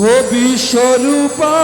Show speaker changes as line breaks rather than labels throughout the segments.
ও বিশ্বরূপা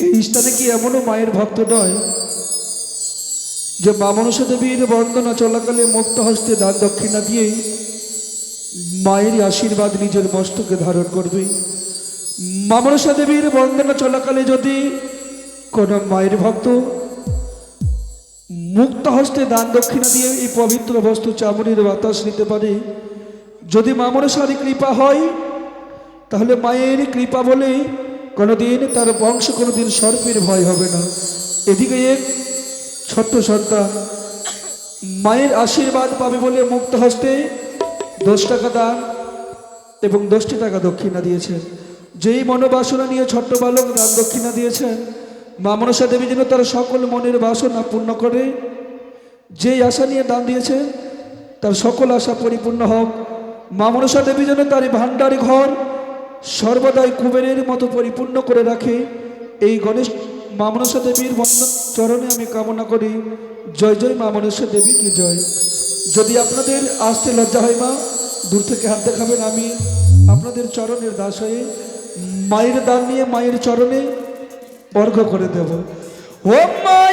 এই কি এমনও মায়ের ভক্ত নয় যে মা মনসা দেবীর বন্দনা চলাকালে মুক্ত হস্তে দান দক্ষিণা দিয়েই মায়ের আশীর্বাদ নিজের মস্তকে ধারণ করবে। মা মনসা দেবীর বন্দনা চলাকালে যদি কোনো মায়ের ভক্ত মুক্ত হস্তে দান দক্ষিণা দিয়ে এই পবিত্র বস্তু চামড়ির বাতাস নিতে পারে, যদি মা কৃপা হয়, তাহলে মায়ের কৃপা বলে কোনোদিন তার বংশ কোনোদিন সর্পের ভয় হবে না। এদিকে এক ছোট্ট সন্তান মায়ের আশীর্বাদ পাবে বলে মুক্ত হস্তে দশ টাকা দান এবং দশটি টাকা দক্ষিণা দিয়েছেন যেই মনোবাসনা নিয়ে ছোট্ট বালক দান দক্ষিণা দিয়েছেন মা মনসা দেবী যেন তার সকল মনের বাসনা পূর্ণ করে। যেই আশা নিয়ে দান দিয়েছে, তার সকল আশা পরিপূর্ণ হোক। মা মনসা দেবী যেন তার ভাণ্ডার ঘর সর্বদাই কুবেরের মতো পরিপূর্ণ করে রাখে। এই গণেশ মা মনসা দেবীর বন্ধ চরণে আমি কামনা করি। জয় জয় মা মনসা দেবী কি জয়। যদি আপনাদের আসতে লজ্জা হয় মা, দূর থেকে হাত দেখাবেন আমি আপনাদের চরণের দাস হয়ে মায়ের দান নিয়ে মায়ের চরণে অর্ঘ করে দেব। ও মায়ের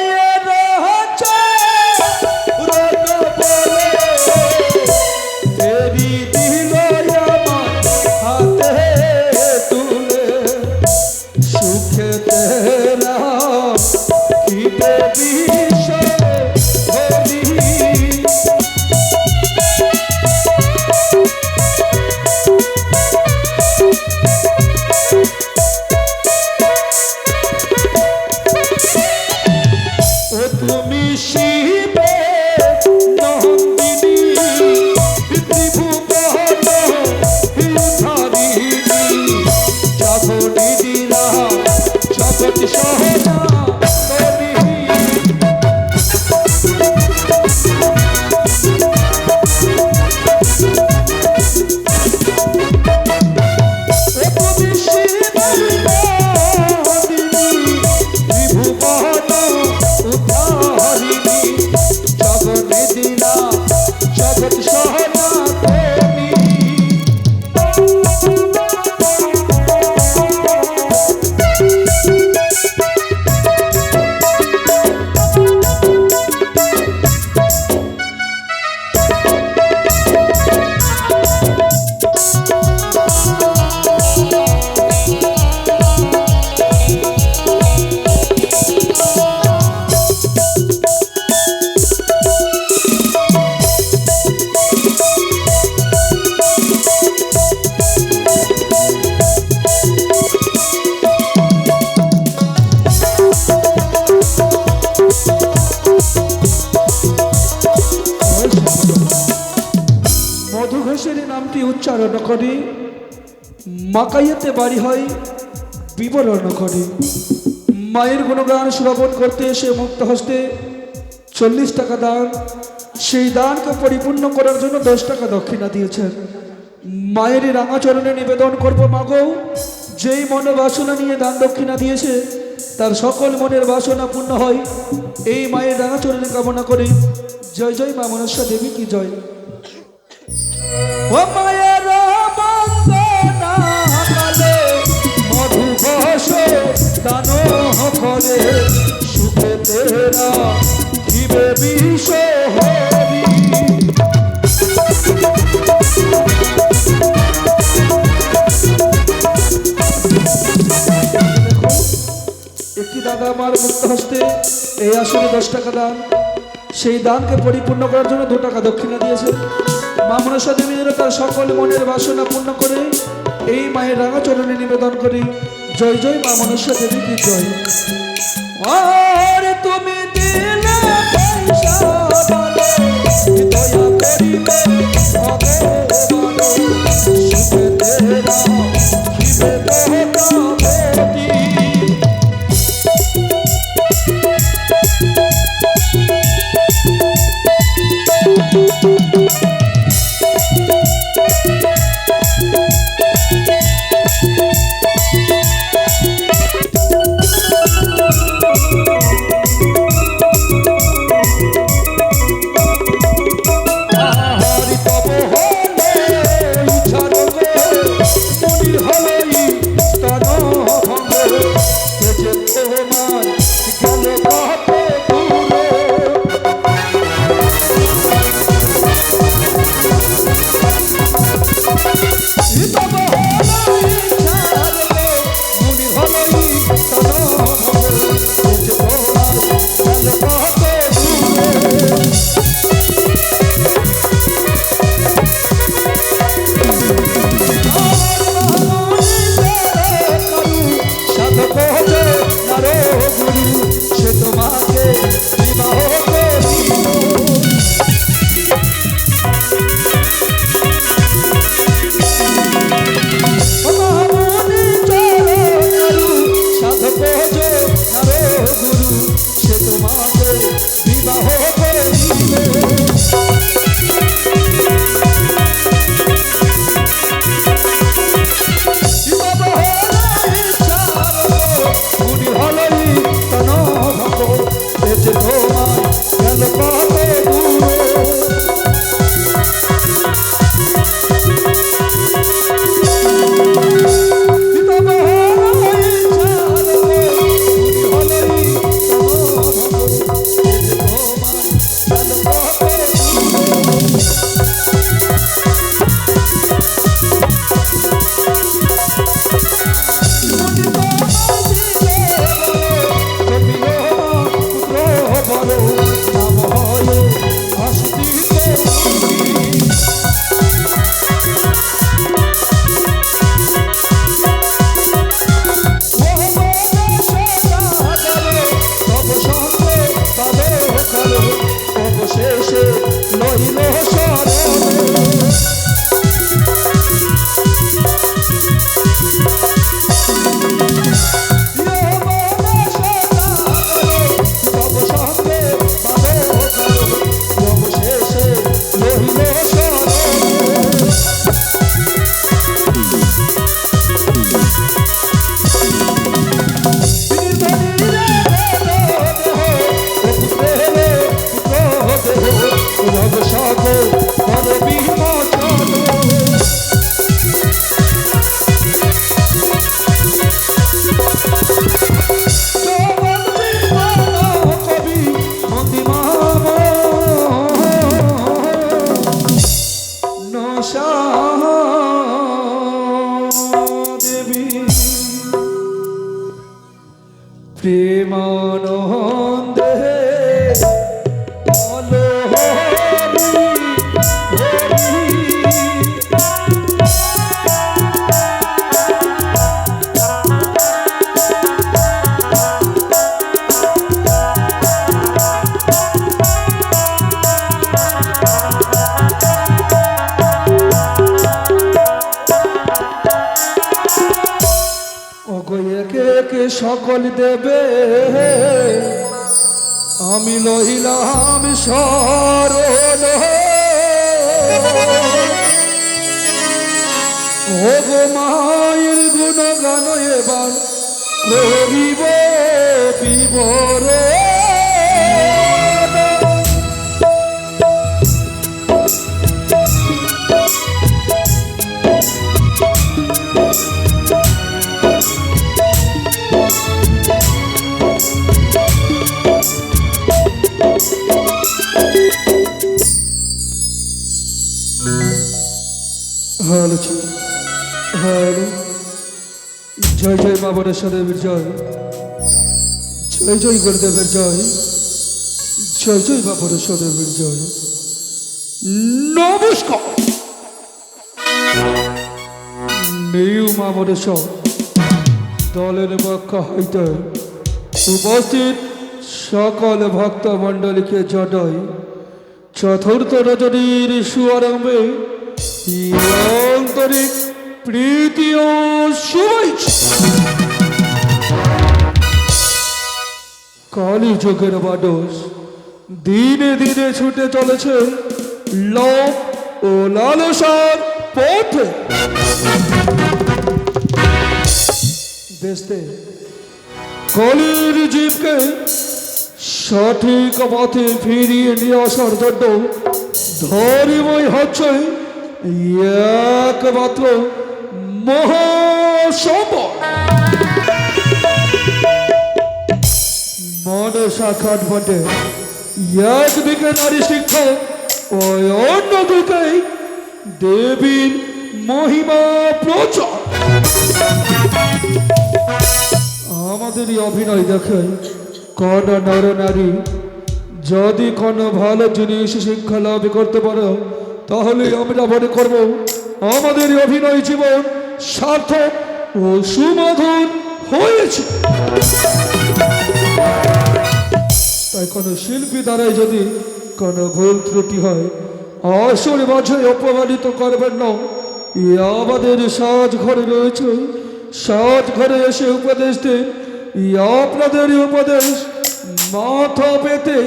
করে মাকাইয়াতে বাড়ি হয় বিবরণ করে মায়ের গুণগান শ্রবণ করতে এসে মুক্ত হস্তে চল্লিশ টাকা দান। সেই দানকে পরিপূর্ণ করার জন্য দশ টাকা দক্ষিণা দিয়েছেন। মায়ের রাঙাচরণে নিবেদন করব মাগো। যেই মনে বাসনা নিয়ে দান দক্ষিণা দিয়েছে, তার সকল মনের বাসনা পূর্ণ হয়। এই মায়ের রাঙাচরণে কামনা করে। জয় জয় মা মনসা দেবী কি জয়। ও মায়ের একটি দাদা আমার মুক্ত এই আসনে দশ টাকা দান। সেই দানকে পরিপূর্ণ করার জন্য দু টাকা দক্ষিণা দিয়েছে। মা মনসা দেবী তার সকল মনের বাসনা পূর্ণ করে এই মায়ের রাঙা চরণে নিবেদন করি। জয় জয় মা মনুষ্য দেবী কি জয় Thank you. বিবাহ দেবে। আমি লহিলাম শরণ। গো মায়ের গুণগান এবার বিবরণ হ্যালো হ্যালো জয় জয় মা বরেশ্বরের জয়। জয় জয় গুরুদেবের জয়। জয় জয় মা বরেশ্বরের জয়। নমস্কার। নিউ মা বরেশ্বর দলের পক্ষ হইতে উপস্থিত সকল ভক্ত মণ্ডলীকে জড়াই চতুর্থ রজনীর শুয়ারম্ভে আন্তরিক প্রীতি ও শুভেচ্ছা। কালী মানুষ দিনে দিনে ছুটে চলেছে লোভ ও লালসার পথে। বেসতে কলির জীবকে সঠিক পথে ফিরিয়ে নিয়ে আসার জন্য ধর্মই হচ্ছে একমাত্র মহাসম্পদ। মনসা খাট বটে। একদিকে নারী শিক্ষা ও অন্যদিকে দেবীর মহিমা প্রচার। আমাদের অভিনয় দেখে কোন নর নারী যদি কোনো ভালো জিনিস শিক্ষা লাভ করতে পারো তাহলে আমরা মনে করব, আমাদের অভিনয় জীবন সার্থক ও সুমধুর হয়েছে। তাই কোনো শিল্পী দ্বারাই যদি কোনো ভুল ত্রুটি হয় আসর মাঝে অপমানিত করবেন না। এ আমাদের সাজ ঘরে রয়েছে সাজ ঘরে এসে উপদেশ ই আপনাদের উপদেশ মাথা পেতে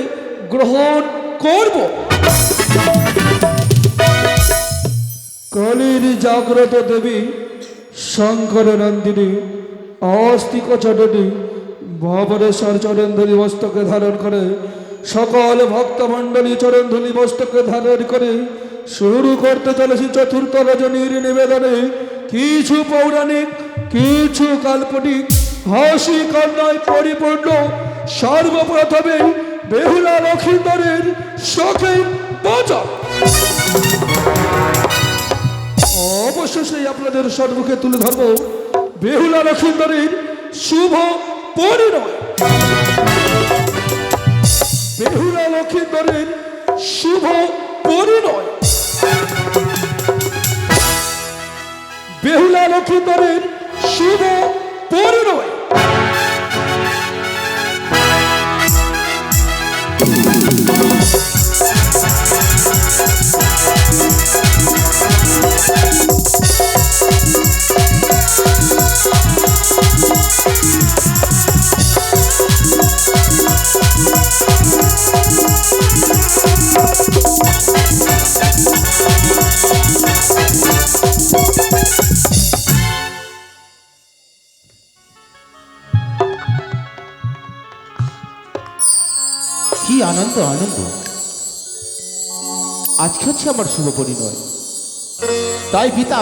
গ্রহণ করব। কালীর জাগ্রত দেবী, শঙ্কর নন্দিনী, অস্তিক চরণী মহাবরেশ্বর চরণ ধরি মস্তকে ধারণ করে, সকল ভক্তমণ্ডলী চরণ ধুলি মস্তকে ধারণ করে শুরু করতে চলেছি চতুর্থ রজনীর নিবেদনে। কিছু পৌরাণিক, কিছু কাল্পনিক, হাসি কান্নায় পরিপূর্ণ, সর্বপ্রথমে বেহুলা লক্ষিন্দরের শখের বাজার অবশেষে আপনাদের সর্বকে তুলে ধরব বেহুলা লক্ষ্মীন্দরীর শুভ পরিণয়। বেহুলা লক্ষ্মীন্দরীর শুভ পরিণয়। বেহুলা লক্ষিন্দরের শুভ পরিণয়।
কি আনন্দ আনন্দ আজকে হচ্ছে আমার শুভ পরিণয় তাই পিতা